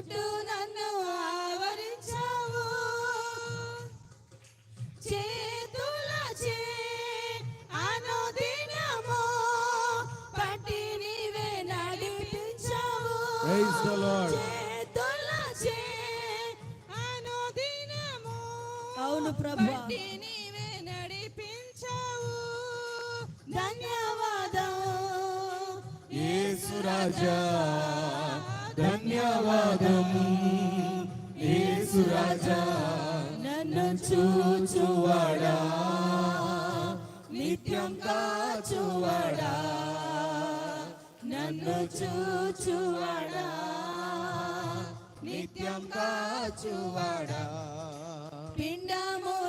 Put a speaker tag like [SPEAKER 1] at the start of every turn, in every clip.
[SPEAKER 1] చుట్టూ నన్ను ఆవరించావు. చేతులచే అనుదినము పట్టి నీవే నడిపించావు.
[SPEAKER 2] Praise the Lord.
[SPEAKER 1] చేతులచే అనుదినము
[SPEAKER 3] అవును ప్రభు.
[SPEAKER 1] నీవే నడిపించావు. ధన్యవాదం
[SPEAKER 2] యేసు రాజా. ధన్యవాదము. యేసు రాజా
[SPEAKER 1] నన్ను
[SPEAKER 2] చూచువాడా? నిత్యం కాచువాడా?
[SPEAKER 1] నన్ను చూచువాడా?
[SPEAKER 2] నిత్యం కాచువాడా?
[SPEAKER 1] పిండము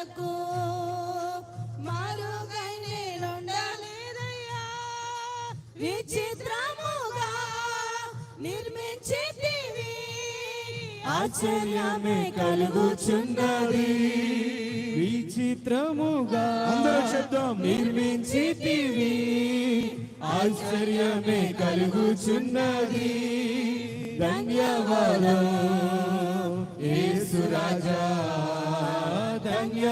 [SPEAKER 1] కన్నులకు మారుగై నేనుండాలేదయ్యా విచిత్రముగా
[SPEAKER 2] ఆశ్చర్యమే కలుగుచున్నది. విచిత్రముగా అందరూ శబ్దం నిర్మించితివి ఆశ్చర్యమే కలుగుచున్నది. ధన్యవాదం. యేసు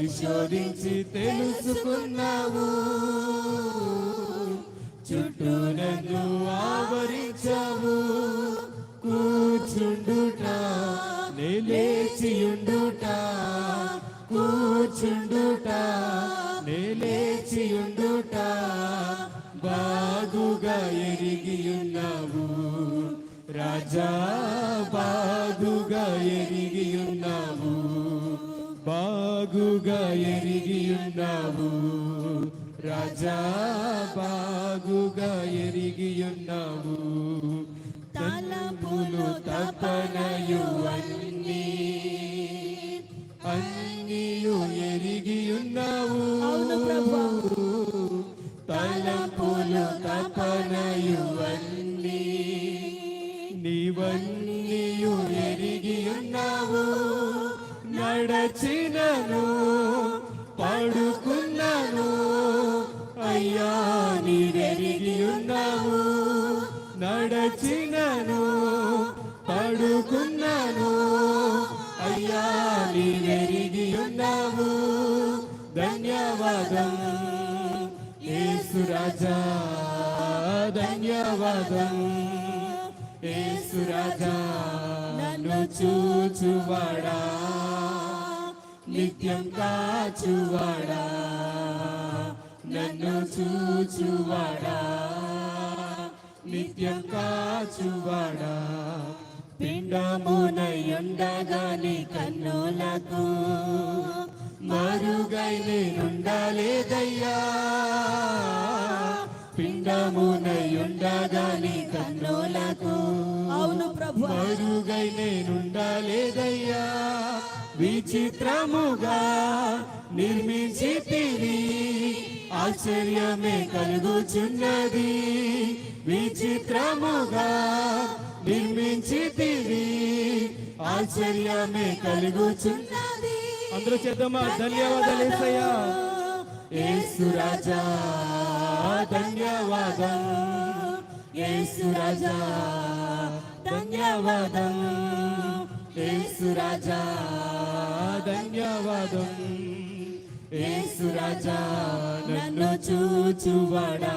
[SPEAKER 2] పరిశోధించి తెలుసుకున్నావు. చుట్టూ నన్ను ఆవరించావు. కూర్చుండుట నేలేచియుండుట కూర్చుండుట నేలేచియుండుట బాగుగా ఎరిగియున్నావు. రాజా బాగుగా ఎరిగియున్నావు. రాజా బాగుగా ఎరిగియున్నావు. తలపులు తపనయు అన్నీ అన్నీయు
[SPEAKER 3] అవును ప్రభు.
[SPEAKER 2] తలపులు తపనయు నీవెరిగియున్నావు నడచినను పడుకున్నాను అయ్యా నీవెరిగియున్నావు ధన్యవాదం ఏసురాజా రాజా ధన్యవాదం యేసు రాజా నన్ను చూచువాడా నిత్యం కాచువాడా నన్ను చూచువాడా. నిత్యం కాచువాడా పిండమునయుండగా నీ కన్నులకు మరుగై నేనుండలేదయ్యా పిండమునయుండగా నీ కన్నులకు
[SPEAKER 3] అవును ప్రభు.
[SPEAKER 2] మరుగై నేనుండలేదయ్యా విచిత్రముగా నిర్మించితివి ఆశ్చర్యమే కలుగుచున్నది. విచిత్రముగా నిర్మించితివి. ఆశ్చర్యమే కలుగుచున్నది. అందరూ చేద్దామా? ధన్యవాదాలు ఏసయ్యా. యేసు రాజా ధన్యవాదం యేసు రాజా ధన్యవాదం యేసు రాజా ధన్యవాదం యేసు రాజా నన్ను చూచువాడా?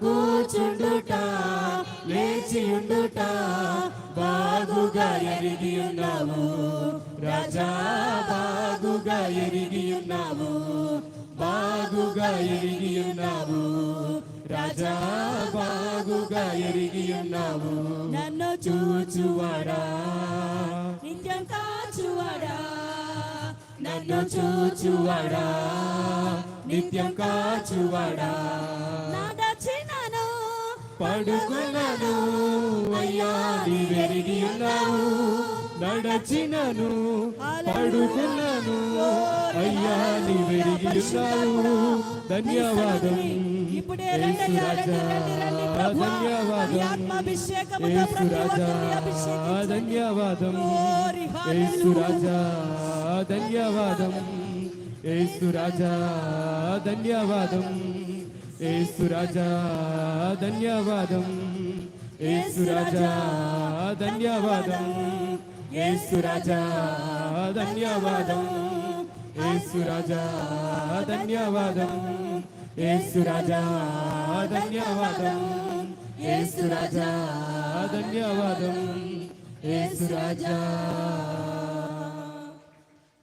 [SPEAKER 2] కూచుండుట లేచి ఉండుట బాగుగా ఎరిగి ఉన్నావు రాజా బాగుగా ఎరిగి ఉన్నావు బాగుగా ఎరిగి ఉన్నావు రాజా బాగుగా ఎరిగి ఉన్నావు
[SPEAKER 1] నన్ను
[SPEAKER 2] చూచువాడా?
[SPEAKER 1] నిత్యం కాచువాడా?
[SPEAKER 2] నన్ను చూచువాడా? నిత్యం కాచువాడా? పడుకునను. అయ్యా వెరిగి ఉన్నావు. నడచినను పడుకున్నాను. అయ్యా నీ వెరిగి ఉన్నావు. ధన్యవాదం. ధన్యవాదం. ధన్యవాదం. ధన్యవాదం. ధన్యవాదం ధన్యవాదం. ఏసురాజా ధన్యవాదం. ఏసురాజా ధన్యవాదం. ఏసురాజా ధన్యవాదం. ఏసురాజా ధన్యవాదం. ఏసురాజా ధన్యవాదం. ఏసురాజా ధన్యవాదం. ఏసురాజా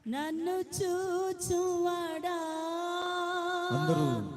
[SPEAKER 1] నన్ను చూచువాడా?
[SPEAKER 2] అందరూ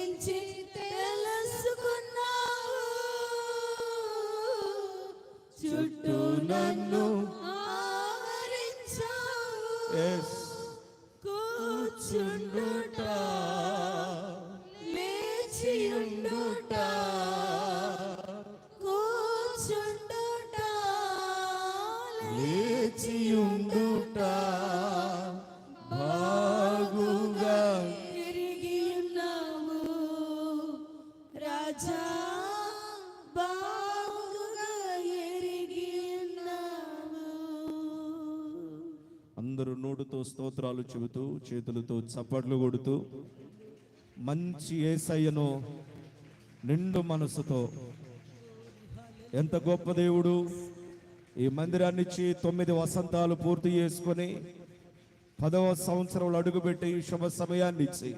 [SPEAKER 4] అందరూ స్తోత్రాలు చెబుతూ చేతులతో చప్పట్లు కొడుతూ మంచి ఏసయ్యను నిండు మనసుతో. ఎంత గొప్ప దేవుడు! ఈ మందిరాన్ని ఇచ్చి తొమ్మిది వసంతాలు పూర్తి చేసుకొని పదవ సంవత్సరంలో అడుగుపెట్టి ఈ శుభ సమయాన్ని ఇచ్చి